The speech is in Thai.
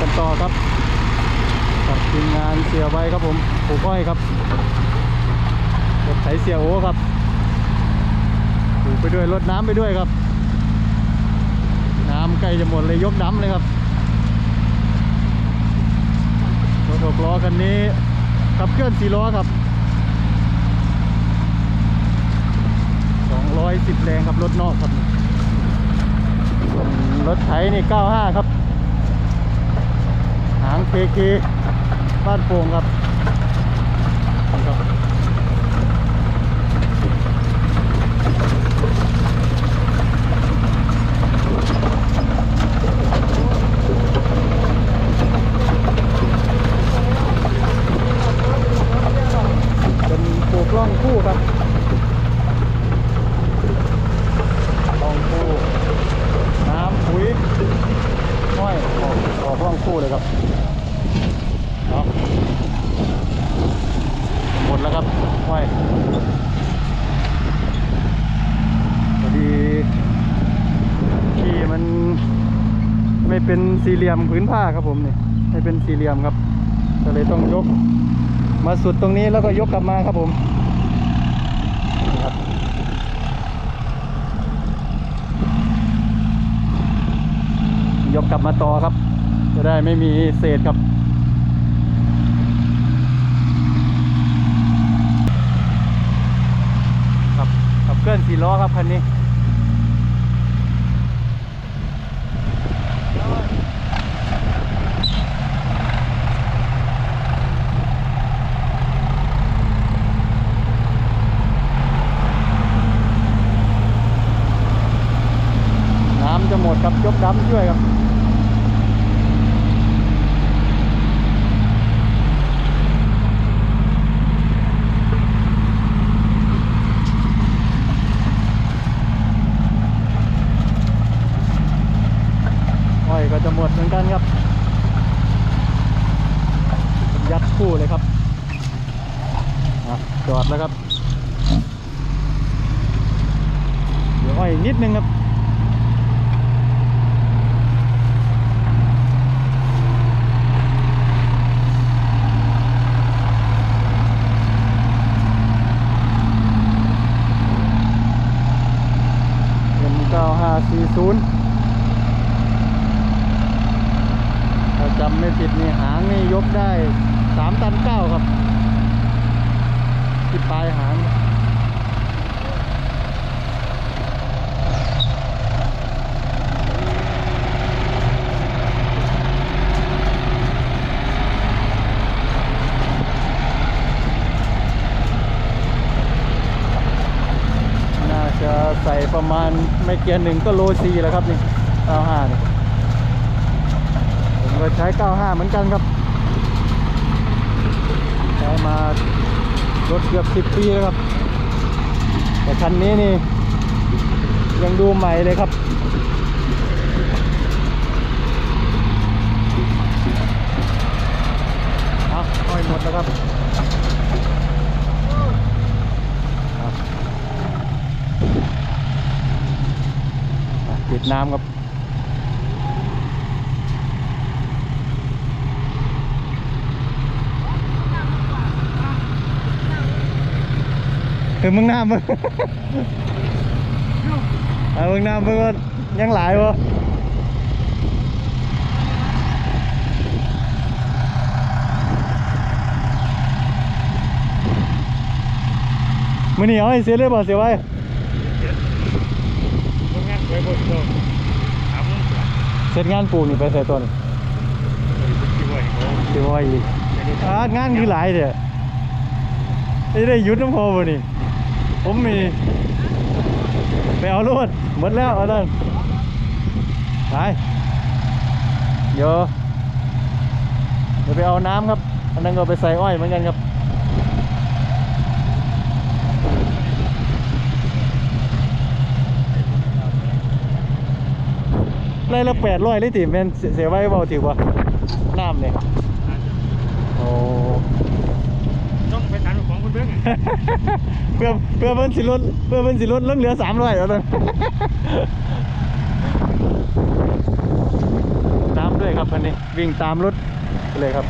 กันต่อครับกับทีมงานเสียใบครับผมผูก้อยครับรถไถเสียโอครับผูไปด้วยรถน้ำไปด้วยครับ น้ำใกล้จะหมดเลยยกน้ำเลยครับรถหกล้อคันนี้ขับเคลื่อนสี่ล้อครับ210แรงครับรถนอกครับรถไถนี่95ครับางเคเคบ้านโป่งครับเป็นปลูกล่องคู่ครับล่องคู่ น้ำปุ๋ยห้อยออกออกล่องคู่ เลยครับเนาะหมดแล้วครับห้อยพอดีที่มันไม่เป็นสี่เหลี่ยมผืนผ้าครับผมเนี่ยไม่เป็นสี่เหลี่ยมครับก็เลยต้องยก มาสุดตรงนี้แล้วก็ยกกลับมาครับผมยกกลับมาต่อครับ จะได้ไม่มีเศษครับ ครับขับเคลื่อนสี่ล้อครับคันนี้น้ำจะหมดครับยกด้ำช่วยครับ อ้อยก็จะหมดเหมื อนกันครับ ยัดคู่เลยครับจอดแล้วครับเดี๋ยวอ้อยนิดนึงครับเอ็มเก้าห้าสี่ศูนย์ถ้าจำไม่ผิดนี่หางนี่ยกได้สามตันเก้าครับที่ปลายหางน่าจะใส่ประมาณไม่เกียร์หนึ่งก็โลซีแล้วครับนี่95นี่ ก็ใช้ 95 เหมือนกันครับ ใช้มารถเกือบ 10 ปีแล้วครับ แต่คันนี้นี่ ยังดูใหม่เลยครับเอาค่อยหมดแล้วครับปิดน้ำครับ คือมึงน้ำมึงเอามึงน้ำมึงว่ายังหลายวะมือนี่เอาให้เสียเลยบ่เสียไว้พวกงานไว้บนโลกถามมึงเสร็จงานปลูกนี่ไปใส่ต้นที่ว่าเขาเสียไว้อีกอ่างานคือหลายเด้อไม่ได้หยุดน้ำพอบ่นี่ ผมมี ไปเอารถหมดแล้วเอานั่นไปเดี๋ยวเดี๋ยวไปเอาน้ำครับ อันนั้นก็ไปใส่อ้อยเหมือนกันครับไล่ละแปดร้อยเลยติแม่นเสียเสียไว้เบาถือว่าน้ำเนี่ยโอ้ ต้องไปถามของคุณ เพื่อเพื่อเพิ่นสิลดเพื่อเพิ่นสิลดลดเหลือสามร้อยแล้วนน้ำด้วยครับอันนี้วิ่งตามรถเลยครับ